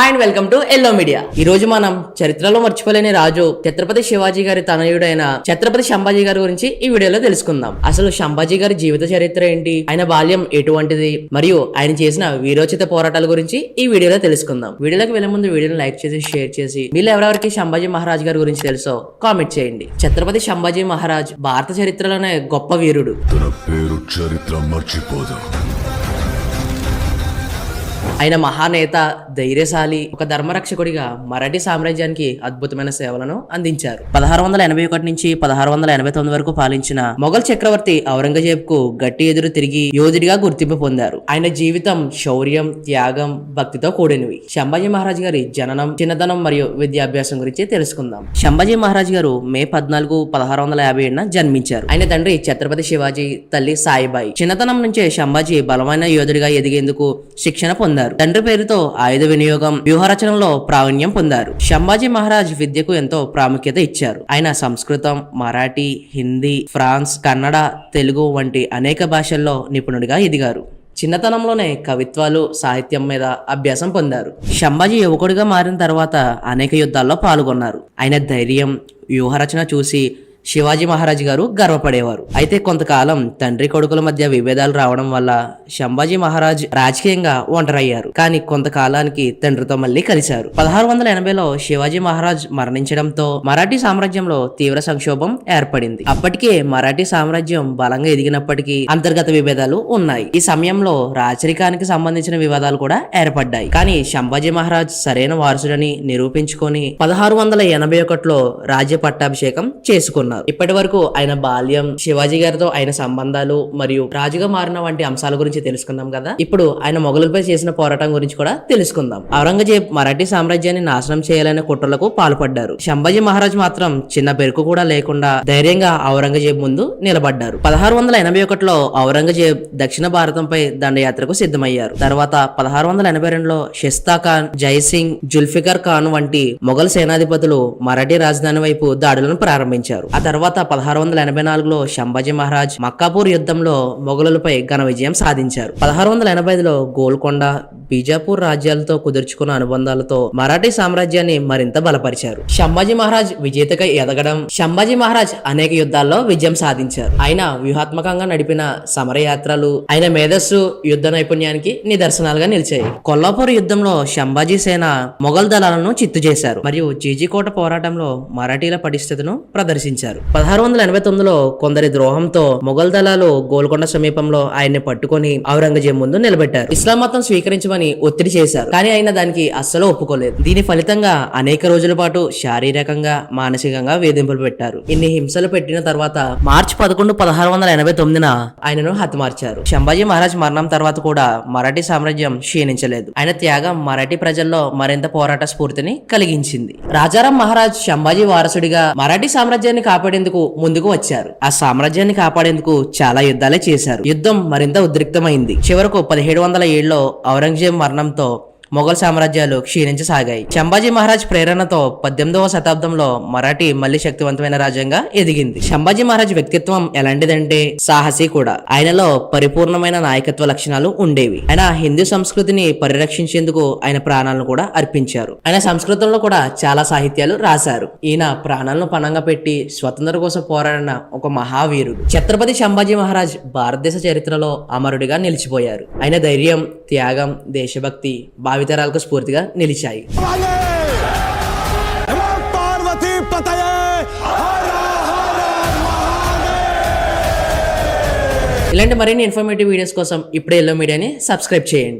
Hi and welcome to Yellow Media ఈ రోజు మనం చరిత్రలో మర్చిపోలేని రాజు ఛత్రపతి శివాజీ గారి తనయుడైన ఛత్రపతి శంభాజీ గారి గురించి ఈ వీడియోలో తెలుసుకుందాం. అసలు శంభాజీ గారి జీవిత చరిత్ర ఏంటి? ఆయన బాల్యం ఎటువంటిది? మరియు ఆయన చేసిన వీరోచిత పోరాటాల గురించి ఈ వీడియోలో తెలుసుకుందాం. వీడియోలోకి వెళ్ళే ముందు వీడియోని లైక్ చేసి షేర్ చేసి వీళ్ళు ఎవరెవరికి శంభాజీ మహారాజ్ గారి గురించి తెలుసో కామెంట్ చేయండి. ఛత్రపతి శంభాజీ మహారాజ్ భారత చరిత్రలోనే గొప్ప వీరుడు. తన పేరు చరిత్ర మర్చిపోదు. ఆయన మహానేత ధైర్యశాలి ఒక ధర్మరక్షకుడిగా మరాఠీ సామ్రాజ్యానికి అద్భుతమైన సేవలను అందించారు. పదహారు వందల ఎనభై ఒకటి నుంచి పదహారు వందల ఎనభై తొమ్మిది వరకు పాలించిన మొఘల్ చక్రవర్తి ఔరంగజేబ్కు గట్టి ఎదురు తిరిగి యోధుడిగా గుర్తింపు పొందారు. ఆయన జీవితం శౌర్యం త్యాగం భక్తితో కూడినవి. శంభాజీ మహారాజ్ గారి జననం చిన్నతనం మరియు విద్యాభ్యాసం గురించి తెలుసుకుందాం. శంభాజీ మహారాజ్ గారు మే పద్నాలుగు పదహారు వందల యాభై ఏడున జన్మించారు. ఆయన తండ్రి ఛత్రపతి శివాజీ తల్లి సాయిబాయి. చిన్నతనం నుంచే శంభాజీ బలమైన యోధుడిగా ఎదిగేందుకు శిక్షణ పొందారు. తండ్రి పేరుతో ఆయుధ వినియోగం వ్యూహరచనలో ప్రావీణ్యం పొందారు. శంభాజీ మహారాజ్ విద్యకు ఎంతో ప్రాముఖ్యత ఇచ్చారు. ఆయన సంస్కృతం మరాఠీ హిందీ ఫ్రాన్స్ కన్నడ తెలుగు వంటి అనేక భాషల్లో నిపుణుడిగా ఎదిగారు. చిన్నతనంలోనే కవిత్వాలు సాహిత్యం మీద అభ్యాసం పొందారు. శంభాజీ యువకుడిగా మారిన తర్వాత అనేక యుద్ధాల్లో పాల్గొన్నారు. ఆయన ధైర్యం వ్యూహరచన చూసి శివాజీ మహారాజ్ గారు గర్వపడేవారు. అయితే కొంతకాలం తండ్రి కొడుకుల మధ్య విభేదాలు రావడం వల్ల శంభాజీ మహారాజ్ రాజకీయంగా ఒంటరయ్యారు. కానీ కొంతకాలానికి తండ్రితో మళ్ళీ కలిశారు. పదహారు వందల ఎనభైలో శివాజీ మహారాజ్ మరణించడంతో మరాఠీ సామ్రాజ్యంలో తీవ్ర సంక్షోభం ఏర్పడింది. అప్పటికే మరాఠీ సామ్రాజ్యం బలంగా ఎదిగినప్పటికీ అంతర్గత విభేదాలు ఉన్నాయి. ఈ సమయంలో రాచరికానికి సంబంధించిన వివాదాలు కూడా ఏర్పడ్డాయి. కానీ శంభాజీ మహారాజ్ సరైన వారసుడని నిరూపించుకొని పదహారు వందల ఎనభై ఒకటిలో రాజ్య పట్టాభిషేకం చేసుకున్నారు. ఇప్పటి వరకు ఆయన బాల్యం శివాజీ గారితో ఆయన సంబంధాలు మరియు రాజుగా మారిన వంటి అంశాల గురించి తెలుసుకుందాం కదా. ఇప్పుడు ఆయన మొఘలపై చేసిన పోరాటం గురించి కూడా తెలుసుకుందాం. ఔరంగజేబ్ మరాఠీ సామ్రాజ్యాన్ని నాశనం చేయాలనే కుట్రలకు పాల్పడ్డారు. శంభాజీ మహారాజ్ మాత్రం చిన్న బెరుకు కూడా లేకుండా ధైర్యంగా ఔరంగజేబ్ ముందు నిలబడ్డారు. పదహారు వందల ఎనభై ఒకటిలో ఔరంగజేబ్ దక్షిణ భారతంపై దండయాత్రకు సిద్ధమయ్యారు. తర్వాత పదహారు వందల ఎనభై రెండులో షిస్తా ఖాన్ జైసింగ్ జుల్ఫికర్ ఖాన్ వంటి మొఘల్ సేనాధిపతులు మరాఠీ రాజధాని వైపు దాడులను ప్రారంభించారు. తర్వాత పదహారు వందల ఎనభై నాలుగులో శంభాజీ మహారాజ్ మక్కాపూర్ యుద్ధంలో మొఘలులపై ఘన విజయం సాధించారు. పదహారు వందల ఎనభై ఐదులో గోల్కొండ బీజాపూర్ రాజ్యాలతో కుదుర్చుకున్న అనుబంధాలతో మరాఠీ సామ్రాజ్యాన్ని మరింత బలపరిచారు. శంభాజీ మహారాజ్ విజేతగా ఎదగడం శంభాజీ మహారాజ్ అనేక యుద్ధాల్లో విజయం సాధించారు. ఆయన వ్యూహాత్మకంగా నడిపిన సమరయాత్రలు ఆయన మేధస్సు యుద్ధ నైపుణ్యానికి నిదర్శనాలుగా నిలిచాయి. కొల్లాపూర్ యుద్ధంలో శంభాజీ సేన మొఘల్ దళాలను చిత్తు చేశారు. మరియు జీజీకోట పోరాటంలో మరాఠీల పటిష్టతను ప్రదర్శించారు. పదహారు వందల ఎనభై తొమ్మిదిలో కొందరి ద్రోహంతో మొఘల్ దళాలు గోల్కొండ సమీపంలో ఆయన్ని పట్టుకొని ఔరంగజేబ్ ముందు నిలబెట్టారు. ఇస్లాం మతం స్వీకరించమని ఒత్తిడి చేశారు. కానీ ఆయన దానికి అస్సలు ఒప్పుకోలేదు. దీని ఫలితంగా అనేక రోజుల పాటు శారీరకంగా మానసికంగా వేధింపులు పెట్టారు. ఇన్ని హింసలు పెట్టిన తర్వాత మార్చి పదకొండు పదహారు వందల ఎనభై తొమ్మిదిన ఆయనను హతమార్చారు. శంభాజీ మహారాజ్ మరణం తర్వాత కూడా మరాఠీ సామ్రాజ్యం క్షీణించలేదు. ఆయన త్యాగం మరాఠీ ప్రజల్లో మరింత పోరాట స్ఫూర్తిని కలిగించింది. రాజారాం మహారాజ్ శంభాజీ వారసుడిగా మరాఠీ సామ్రాజ్యాన్ని కాపాడేందుకు ముందుకు వచ్చారు. ఆ సామ్రాజ్యాన్ని కాపాడేందుకు చాలా యుద్ధాలే చేశారు. యుద్ధం మరింత ఉద్రిక్తమైంది. చివరకు పదిహేడు వందల ఏడులో ఔరంగజేబ్ మరణంతో మొఘల్ సామ్రాజ్యాలు క్షీణించసాగాయి. శంభాజీ మహారాజ్ ప్రేరణతో పద్దెనిమిదవ శతాబ్దంలో మరాఠీ మళ్ళీ శక్తివంతమైన రాజ్యంగా ఎదిగింది. శంభాజీ మహారాజ్ వ్యక్తిత్వం ఎలాంటిదంటే సాహసి కూడా. ఆయనలో పరిపూర్ణమైన నాయకత్వ లక్షణాలు ఉండేవి. ఆయన హిందూ సంస్కృతిని పరిరక్షించేందుకు ఆయన ప్రాణాలను కూడా అర్పించారు. ఆయన సంస్కృతంలో కూడా చాలా సాహిత్యాలు రాశారు. ఈయన ప్రాణాలను పణంగా పెట్టి స్వతంత్ర కోసం పోరాడిన ఒక మహావీరుడు. ఛత్రపతి శంభాజీ మహారాజ్ భారతదేశ చరిత్రలో అమరుడిగా నిలిచిపోయారు. ఆయన ధైర్యం త్యాగం దేశభక్తి భావితరాలకు స్ఫూర్తిగా నిలిచాయి. ఇలాంటి మరిన్ని ఇన్ఫర్మేటివ్ వీడియోస్ కోసం ఇప్పుడే ఎల్లో మీడియాని సబ్స్క్రైబ్ చేయండి.